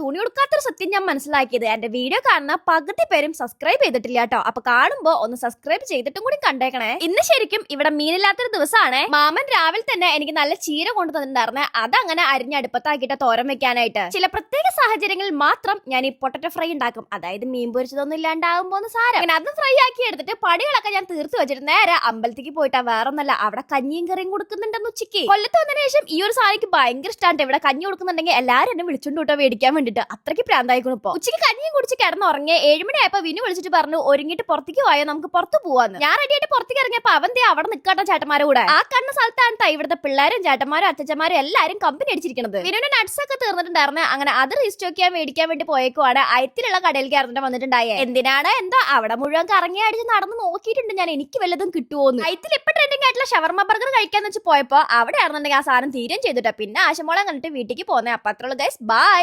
തുണി കൊടുക്കാത്തൊരു സത്യം ഞാൻ മനസ്സിലാക്കിയത്. എന്റെ വീഡിയോ കാണുന്ന പകുതി പേരും സബ്സ്ക്രൈബ് ചെയ്തിട്ടില്ല കേട്ടോ. അപ്പൊ കാണുമ്പോ ഒന്ന് സബ്സ്ക്രൈബ് ചെയ്തിട്ടും കൂടി കണ്ടേക്കണേ. ഇന്ന് ശരിക്കും ഇവിടെ മീനില്ലാത്തൊരു ദിവസമാണ് മാമൻ രാവിലെ തന്നെ എനിക്ക് നല്ല ചീര കൊണ്ടു തന്നിട്ടുണ്ടായിരുന്നെ. അതങ്ങനെ അരിഞ്ഞ് അടുപ്പത്താക്കിയിട്ട് തോരൻ വെക്കാനായിട്ട്. ചില പ്രത്യേക സാഹചര്യങ്ങളിൽ മാത്രം ഞാൻ ഈ പൊട്ടറ്റോ ഫ്രൈ ഉണ്ടാക്കും. അതായത് മീൻ പൊരിച്ചതൊന്നും ഇല്ലാണ്ടാവുമ്പോ ഒന്ന് സാരം. അങ്ങനെ അത് ഫ്രൈ ആക്കി എടുത്തിട്ട് പടികളൊക്കെ ഞാൻ തീർത്തു വെച്ചിട്ട് നേരെ അമ്പലത്തിലേക്ക് പോയിട്ടാ വേറൊന്നല്ല അവിടെ കഞ്ഞിയും കറിയും കൊടുക്കുന്നുണ്ടെന്ന് ഉച്ചയ്ക്ക്. കൊല്ലത്ത് വന്നതിന് ശേഷം ഈ ഒരു സാധനം ഭയങ്കര ഇഷ്ടമാണ് ഇവിടെ കഞ്ഞി കൊടുക്കുന്നുണ്ടെങ്കിൽ എല്ലാരും എന്നെ വിളിച്ചോണ്ട് കൂട്ടോ മേടിക്കാൻ വേണ്ടിട്ട് അത്രയ്ക്ക് പ്രാന്തായിക്കുന്നു ഇപ്പൊ. ഉച്ചയ്ക്ക് കഞ്ഞിയും കുടിച്ച് കിടന്നുറങ്ങിയ ഏഴുമണിയായപ്പോ വിനു വിളിച്ചിട്ട് പറഞ്ഞു ഒരുങ്ങിട്ട് പുറത്തേക്ക് പോയോ നമുക്ക് പുറത്ത് പോവാന്ന്. ഞാൻ റെഡിയായിട്ട് പുറത്തേക്ക് ഇറങ്ങിയപ്പോ അവൻ ദേ അവിടെ നിൽക്കാട്ടോ ചേട്ടന്മാരെ കൂടെ. ആ കണ്ണ സ്ഥലത്താണ് ഇവിടുത്തെ പിള്ളേരും ചേട്ടന്മാരും അച്ഛച്ചമാരും എല്ലാരും കമ്പനി അടിച്ചിരിക്കുന്നത് വിനുവിന്റെ നട്സ് ഒക്കെ തീർന്നിട്ടുണ്ടായിരുന്നു. അങ്ങനെ അത് റീസ്റ്റോക്ക് മേടിക്കാൻ വേണ്ടി പോയേക്കുവാണ്. അയത്തിലുള്ള കടയിലേക്ക് ഇറന്നിട്ട് വന്നിട്ടുണ്ടായേ. എന്തിനാണ്? എന്താ അവിടെ മുഴുവൻ കറങ്ങി അടിച്ച് നടന്ന് നോക്കിയിട്ടുണ്ട് ഞാൻ. എനിക്ക് വല്ലതും കിട്ടുമോന്ന് അയത്തിൽ ഇപ്പൊ ട്രെൻഡിങ് ആയിട്ടുള്ള ഷവർമ ബർഗർ കഴിക്കാന്ന് വെച്ച് പോയപ്പോ അവിടെ ആണെന്നുണ്ടെങ്കിൽ ആ സാധനം തീരം ചെയ്തിട്ടാ പിന്നെ ആശമോളെ കണ്ടിട്ട് വീട്ടിലേക്ക് പോന്നെ. അപ്പൊ അത്രയുള്ള ഗൈസ് ബൈ